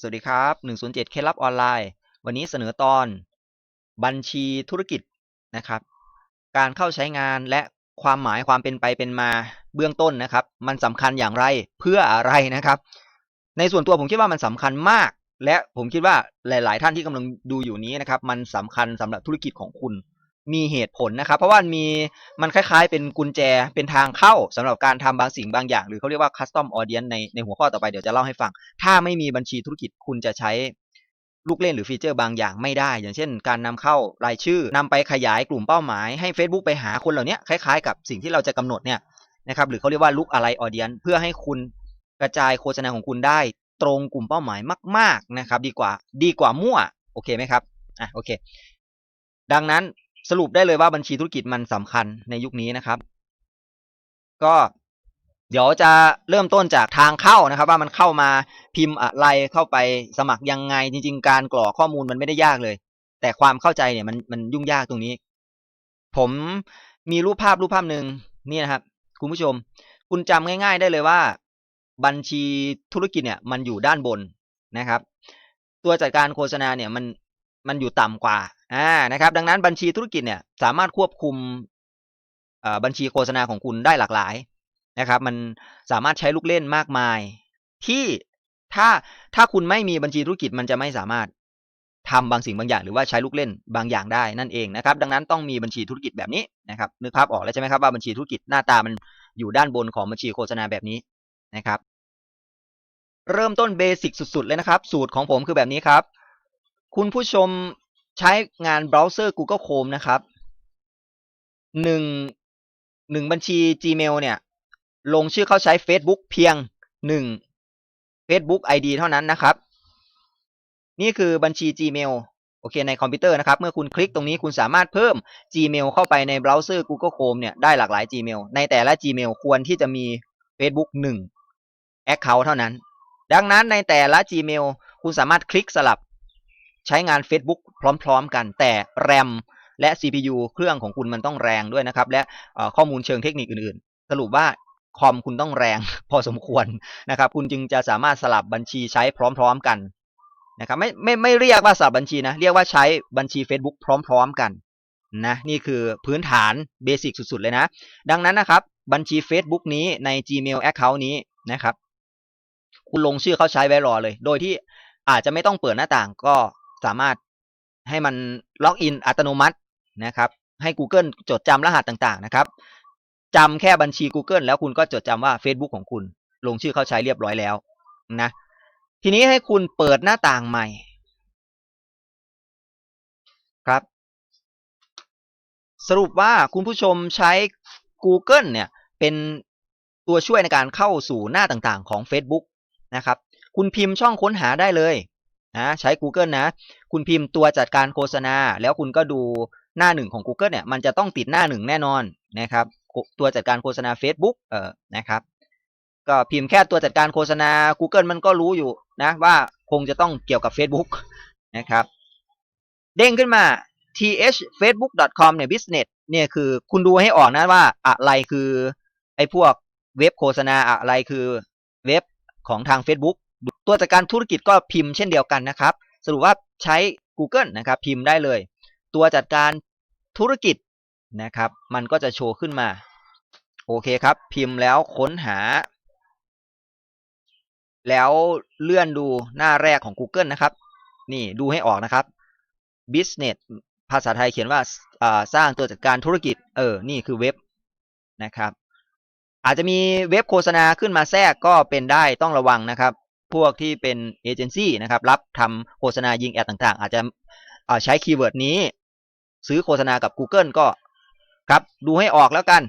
สวัสดีครับ 107 เคล็ดลับออนไลน์ วันนี้เสนอตอน บัญชีธุรกิจนะครับ การเข้าใช้งานและความหมายความเป็นไปเป็นมาเบื้องต้นนะครับ มันสำคัญอย่างไรเพื่ออะไรนะครับ ในส่วนตัวผมคิดว่ามันสำคัญมาก และผมคิดว่าหลาย ๆ ท่านที่กำลังดูอยู่นี้นะครับ มันสำคัญสำหรับธุรกิจของคุณ มีเหตุผลนะครับ เพราะว่ามันมีมันคล้ายๆ เป็นกุญแจเป็นทางเข้าสำหรับการทำบางสิ่งบางอย่าง หรือเขาเรียกว่า custom audience ในในหัวข้อต่อไปเดี๋ยวจะเล่าให้ฟัง ถ้าไม่มีบัญชีธุรกิจคุณจะใช้ลูกเล่นหรือฟีเจอร์บางอย่างไม่ได้ อย่างเช่น การนำเข้ารายชื่อนำไปขยายกลุ่มเป้าหมายให้ Facebook ไปหาคนเหล่านี้คล้ายๆ กับสิ่งที่เราจะกำหนดเนี่ยนะครับหรือเขาเรียกว่า look อะไร audience เพื่อให้คุณกระจายโฆษณาของคุณได้ ตรงกลุ่มเป้าหมายมาก ๆนะครับ ดีกว่าดีกว่ามั่วโอเคไหมครับอะโอเค ดังนั้น สรุปได้เลยว่าบัญชีธุรกิจมันสำคัญในยุคนี้นะครับ ก็เดี๋ยวจะเริ่มต้นจากทางเข้านะครับ ว่ามันเข้ามาพิมพ์อะไรเข้าไปสมัครยังไง จริง ๆ การกรอกข้อมูลมันไม่ได้ยากเลย แต่ความเข้าใจเนี่ยมันมันยุ่งยากตรงนี้ ผมมีรูปภาพรูปภาพหนึ่งนี่นะครับ คุณผู้ชม คุณจำง่าย ๆได้เลยว่า บัญชีธุรกิจเนี่ย มันอยู่ด้านบนนะครับ ตัวจัดการโฆษณาเนี่ยมันมันอยู่ต่ำกว่า อ่านะครับ ดังนั้นบัญชีธุรกิจเนี่ยสามารถควบคุมบัญชีโฆษณาของคุณได้หลากหลายนะครับ มันสามารถใช้ลูกเล่นมากมาย ที่ถ้าถ้าคุณไม่มีบัญชีธุรกิจมันจะไม่สามารถทำบางสิ่งบางอย่างหรือว่าใช้ลูกเล่นบางอย่างได้นั่นเองนะครับ ดังนั้นต้องมีบัญชีธุรกิจแบบนี้นะครับนึกภาพออกแล้วใช่ไหมครับว่าบัญชีธุรกิจหน้าตามันอยู่ด้านบนของบัญชีโฆษณาแบบนี้นะครับ เริ่มต้นเบสิกสุดๆเลยนะครับ สูตรของผมคือแบบนี้ครับ คุณผู้ชม ใช้งานเบราว์เซอร์ Google Chrome นะครับหนึ่งหนึ่งบัญชี Gmail เนี่ย ลงชื่อเข้าใช้ Facebook เพียงหนึ่ง Facebook ID เท่านั้นนะครับ นี่คือบัญชี Gmail โอเคในคอมพิวเตอร์นะครับ เมื่อคุณคลิกตรงนี้คุณสามารถเพิ่ม Gmail เข้าไปในเบราว์เซอร์ Google Chrome เนี่ยได้หลากหลาย Gmail ในแต่ละ Gmail ควรที่จะมี Facebook 1 Account เท่านั้น ดังนั้นในแต่ละ Gmail คุณสามารถคลิกสลับ ใช้งาน Facebook พร้อมๆ กัน แต่ RAM และ CPU เครื่องของคุณมันต้องแรงด้วยนะครับ และข้อมูลเชิงเทคนิคอื่นๆ สรุปว่าคอมคุณต้องแรงพอสมควรนะครับ คุณจึงจะสามารถสลับบัญชีใช้พร้อม ๆ กันนะครับไม่ไม่ไม่เรียกว่าสลับบัญชีนะ เรียกว่าใช้บัญชี Facebook พร้อม ๆ กันนะนี่คือพื้นฐานเบสิกสุด ๆ เลยนะ ดังนั้นนะครับ บัญชี Facebook นี้ใน Gmail Account นี้นะครับ คุณลงชื่อเข้าใช้ไว้รอเลย โดยที่อาจจะไม่ต้องเปิดหน้าต่างก็ สามารถให้มันล็อกอินอัตโนมัตินะครับ ให้ Google จดจำรหัสต่างๆนะครับจำแค่บัญชี Google แล้วคุณก็จดจำว่า Facebook ของคุณ ลงชื่อเข้าใช้เรียบร้อยแล้วนะทีนี้ให้คุณเปิดหน้าต่างใหม่ครับ สรุปว่าคุณผู้ชมใช้ Google เนี่ยเป็นตัวช่วยในการเข้าสู่หน้าต่างๆของ Facebook นะครับ คุณพิมพ์ช่องค้นหาได้เลย นะใช้ Google นะ คุณพิมพ์ตัวจัดการโฆษณา แล้วคุณก็ดูหน้าหนึ่งของ Google เนี่ยมันจะต้องติดหน้าหนึ่งแน่นอนนะครับตัวจัดการโฆษณา Facebook เอ่อนะครับ ก็พิมพ์แค่ตัวจัดการโฆษณา Google มันก็รู้อยู่นะว่าคงจะต้องเกี่ยวกับ Facebook นะครับ เด้งขึ้นมา th facebook.com เนี่ย business เนี่ยคือคุณดูให้ออกนะว่าอะไรคือไอ้พวกเว็บโฆษณาอะไรคือเว็บของทาง Facebook ตัวจัดการธุรกิจก็พิมพ์เช่นเดียวกันนะครับ สรุปว่าใช้ Google นะครับพิมพ์ได้เลย ตัวจัดการธุรกิจนะครับ มันก็จะโชว์ขึ้นมา โอเคครับ พิมพ์แล้วค้นหา แล้วเลื่อนดูหน้าแรกของ Google นะครับ นี่ดูให้ออกนะครับ business ภาษาไทยเขียนว่าสร้างตัวจัดการธุรกิจ เออ นี่คือเว็บนะครับ อาจจะมีเว็บโฆษณาขึ้นมาแทรกก็เป็นได้ต้องระวังนะครับ พวกที่เป็นเอเจนซี่นะครับรับทำโฆษณายิงแอดต่างๆ อาจจะใช้คีย์เวิร์ดนี้ซื้อโฆษณากับ Google ก็ครับดูให้ออกแล้วกัน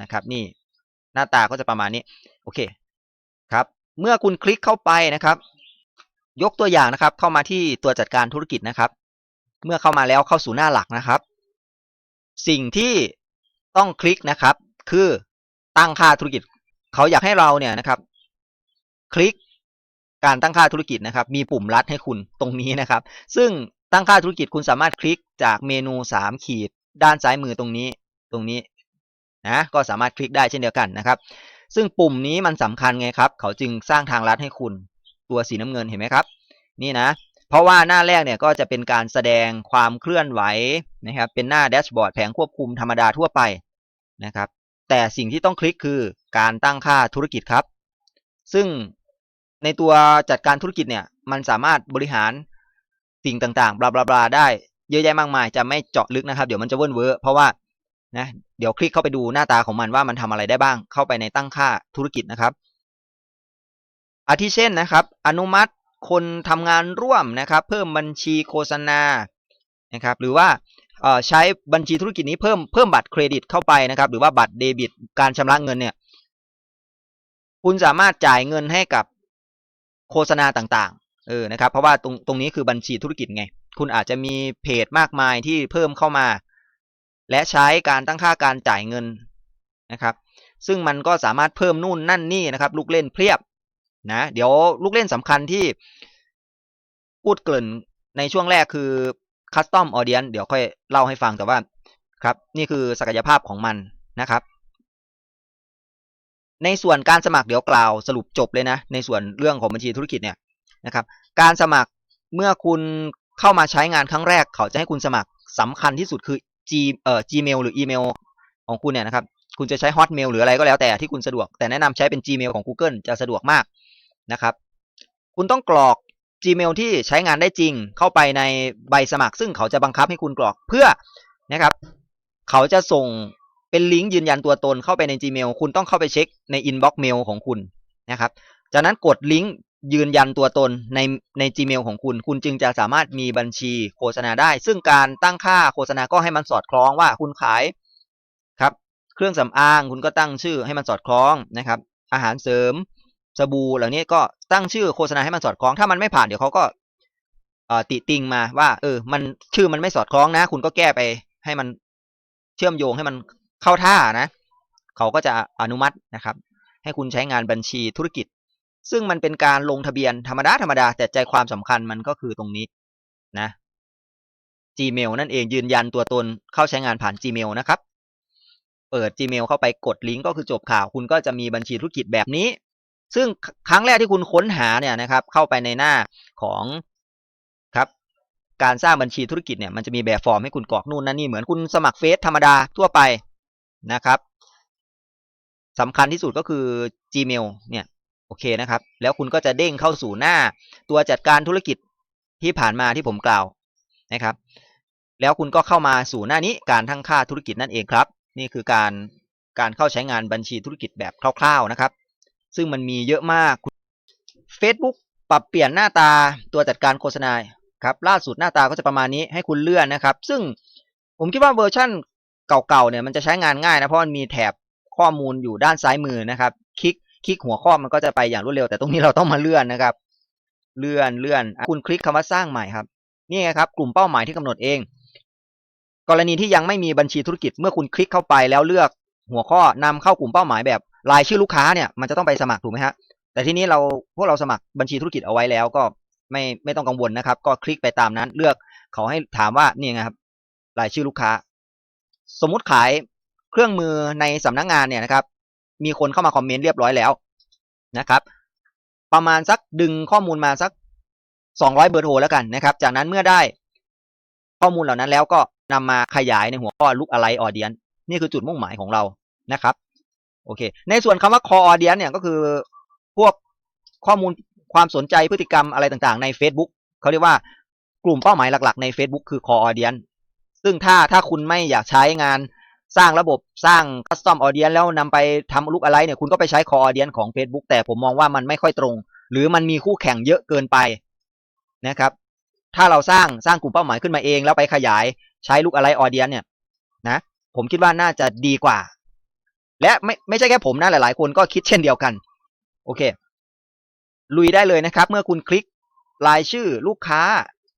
นะครับนี่หน้าตาก็จะประมาณนี้โอเคครับเมื่อคุณคลิกเข้าไปนะครับ ยกตัวอย่างนะครับ เข้ามาที่ตัวจัดการธุรกิจนะครับ เมื่อเข้ามาแล้วเข้าสู่หน้าหลักนะครับ สิ่งที่ต้องคลิกนะครับ คือตั้งค่าธุรกิจ เขาอยากให้เราเนี่ยนะครับ คลิก การตั้งค่าธุรกิจนะครับ มีปุ่มลัดให้คุณตรงนี้นะครับ ซึ่งตั้งค่าธุรกิจคุณสามารถคลิกจากเมนู 3 ขีด ด้านซ้ายมือตรงนี้ ตรงนี้นะก็สามารถคลิกได้เช่นเดียวกันนะครับ ซึ่งปุ่มนี้มันสำคัญไงครับ เขาจึงสร้างทางลัดให้คุณตัวสีน้ำเงินเห็นไหมครับ นี่นะ เพราะว่าหน้าแรกเนี่ยก็จะเป็นการแสดงความเคลื่อนไหวนะครับ เป็นหน้าแดชบอร์ดแผงควบคุมธรรมดาทั่วไปนะครับ แต่สิ่งที่ต้องคลิกคือการตั้งค่าธุรกิจครับ ซึ่ง ในตัวจัดการธุรกิจเนี่ยมันสามารถบริหารสิ่งต่างๆ บลาบลาบลาได้เยอะแยะมากมาย จะไม่เจาะลึกนะครับ เดี๋ยวมันจะเวิ้นเว้อเพราะว่านะเดี๋ยวคลิกเข้าไปดูหน้าตาของมันว่ามันทำอะไรได้บ้าง เข้าไปในตั้งค่าธุรกิจนะครับอาทิเช่นนะครับ อนุมัติคนทำงานร่วมนะครับ เพิ่มบัญชีโฆษณานะครับ หรือว่าใช้บัญชีธุรกิจนี้เพิ่มเพิ่มบัตรเครดิตเข้าไปนะครับ หรือว่าบัตรเดบิตการชำระเงินเนี่ย คุณสามารถจ่ายเงินให้กับ โฆษณาต่างๆ เออ นะครับ เพราะว่าตรงตรงนี้คือบัญชีธุรกิจไง คุณอาจจะมีเพจมากมายที่เพิ่มเข้ามา และใช้การตั้งค่าการจ่ายเงินนะครับ ซึ่งมันก็สามารถเพิ่มนู่นนั่นนี่นะครับ ลูกเล่นเพียบนะ เดี๋ยวลูกเล่นสำคัญที่พูดเกริ่นในช่วงแรกคือ Custom Audience เดี๋ยวค่อยเล่าให้ฟังแต่ว่าครับ นี่คือศักยภาพของมันนะครับ ในส่วนการสมัครเดี๋ยวกล่าวสรุปจบเลยนะ ในส่วนเรื่องของบัญชีธุรกิจเนี่ยนะครับ การสมัครเมื่อคุณเข้ามาใช้งานครั้งแรก เขาจะให้คุณสมัครสำคัญที่สุดคือ G เอ่อ Gmail หรืออีเมลของคุณเนี่ยนะครับ คุณจะใช้ Hotmail หรืออะไรก็แล้วแต่ที่คุณสะดวก แต่แนะนำใช้เป็น Gmail ของ Google จะสะดวกมากนะครับ คุณต้องกรอก Gmail ที่ใช้งานได้จริงเข้าไปในใบสมัคร ซึ่งเขาจะบังคับให้คุณกรอกเพื่อนะครับ เขาจะส่ง เป็นลิงก์ยืนยันตัวตนเข้าไปใน Gmail คุณต้องเข้าไปเช็คใน Inbox Mail ของคุณนะครับ จากนั้นกดลิงก์ยืนยันตัวตนในใน Gmail ของคุณ คุณจึงจะสามารถมีบัญชีโฆษณาได้ ซึ่งการตั้งค่าโฆษณาก็ให้มันสอดคล้องว่าคุณขายครับเครื่องสำอางคุณก็ตั้งชื่อให้มันสอดคล้องนะครับ อาหารเสริมสบู่เหล่านี้ก็ตั้งชื่อโฆษณาให้มันสอดคล้อง ถ้ามันไม่ผ่านเดี๋ยวเขาก็ติติงมาว่า เออ มันชื่อมันไม่สอดคล้องนะ คุณก็แก้ไปให้มันเชื่อมโยงให้มัน เข้าท่านะ เขาก็จะอนุมัตินะครับ ให้คุณใช้งานบัญชีธุรกิจ ซึ่งมันเป็นการลงทะเบียนธรรมดาธรรมดา แต่ใจความสำคัญมันก็คือตรงนี้นะ Gmail นั่นเองยืนยันตัวตนเข้าใช้งานผ่าน Gmail นะครับ เปิด Gmail เข้าไปกดลิงก์ก็คือจบข่าว คุณก็จะมีบัญชีธุรกิจแบบนี้ ซึ่งครั้งแรกที่คุณค้นหาเนี่ยนะครับ เข้าไปในหน้าของครับ การสร้างบัญชีธุรกิจเนี่ยมันจะมีแบบฟอร์มให้คุณกรอกนู่นนั่นนี่เหมือนคุณสมัครเฟซธรรมดาทั่วไป นะครับสำคัญที่สุดก็คือ Gmail เนี่ยโอเคนะครับ แล้วคุณก็จะเด้งเข้าสู่หน้าตัวจัดการธุรกิจที่ผ่านมาที่ผมกล่าวนะครับ แล้วคุณก็เข้ามาสู่หน้านี้การทั้งค่าธุรกิจนั่นเองครับ นี่คือการการเข้าใช้งานบัญชีธุรกิจแบบคร่าว ๆนะครับ ซึ่งมันมีเยอะมาก Facebook ปรับเปลี่ยนหน้าตาตัวจัดการโฆษณาครับล่าสุดหน้าตาก็จะประมาณนี้ให้คุณเลื่อนนะครับ ซึ่งผมคิดว่าเวอร์ชั่น เก่าๆเนี่ยมันจะใช้งานง่ายนะเพราะมันมีแถบข้อมูลอยู่ด้านซ้ายมือนะครับ คลิกคลิกหัวข้อมันก็จะไปอย่างรวดเร็ว แต่ตรงนี้เราต้องมาเลื่อนนะครับ เลื่อนเลื่อนคุณคลิกคำว่าสร้างใหม่ครับนี่ไงครับกลุ่มเป้าหมายที่กำหนดเอง กรณีที่ยังไม่มีบัญชีธุรกิจเมื่อคุณคลิกเข้าไปแล้วเลือกหัวข้อนำเข้ากลุ่มเป้าหมายแบบรายชื่อลูกค้าเนี่ยมันจะต้องไปสมัครถูกไหมฮะแต่ทีนี้เราพวกเราสมัครบัญชีธุรกิจเอาไว้แล้วก็ไม่ไม่ต้องกังวลนะครับ ก็คลิกไปตามนั้นเลือกเขาให้ถามว่านี่ไงครับรายชื่อลูกค้า สมมติขายเครื่องมือในสำนักงงานเนี่ยนะครับ มีคนเข้ามาคอมเมนต์เรียบร้อยแล้วนะครับ ประมาณสักดึงข้อมูลมาสักสองร้อยเบอร์โทรแล้วกันนะครับ จากนั้นเมื่อได้ข้อมูลเหล่านั้นแล้วก็นำมาขยายในหัวข้อลุกอะไรออเดียนนี่คือจุดมุ่งหมายของเรานะครับโอเค ในส่วนคำว่า core audience เนี่ยก็คือพวกข้อมูลความสนใจพฤติกรรมอะไรต่างๆ ใน Facebook เขาเรียกว่ากลุ่มเป้าหมายหลักๆใน Facebook คือ core audience ซึ่งถ้าถ้าคุณไม่อยากใช้งานสร้างระบบสร้าง custom audience แล้วนำไปทำลุกอะไรเนี่ยคุณก็ไปใช้ core audience ของ Facebook แต่ผมมองว่ามันไม่ค่อยตรง หรือมันมีคู่แข่งเยอะเกินไปนะครับ ถ้าเราสร้างสร้างกลุ่มเป้าหมายขึ้นมาเองแล้วไปขยายใช้ลุกอะไร audience เนี่ยนะผมคิดว่าน่าจะดีกว่า และไม่ไม่ใช่แค่ผมนะหลาย ๆ คนก็คิดเช่นเดียวกัน โอเค ลุยได้เลยนะครับ เมื่อคุณคลิกรายชื่อลูกค้า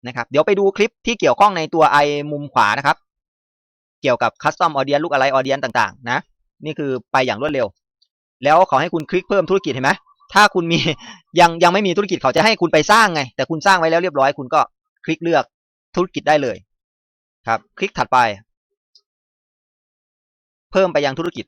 นะครับ เดี๋ยวไปดูคลิปที่เกี่ยวข้องในตัวไอมุมขวานะครับ เกี่ยวกับ Custom Audience ลูกอะไร Audience ต่างๆ นะ นี่คือไปอย่างรวดเร็ว แล้วขอให้คุณคลิกเพิ่มธุรกิจเห็นไหมถ้าคุณมียังยังไม่มีธุรกิจเขาจะให้คุณไปสร้างไง แต่คุณสร้างไว้แล้วเรียบร้อยคุณก็คลิกเลือกธุรกิจได้เลย ครับ คลิกถัดไป เพิ่มไปยังธุรกิจ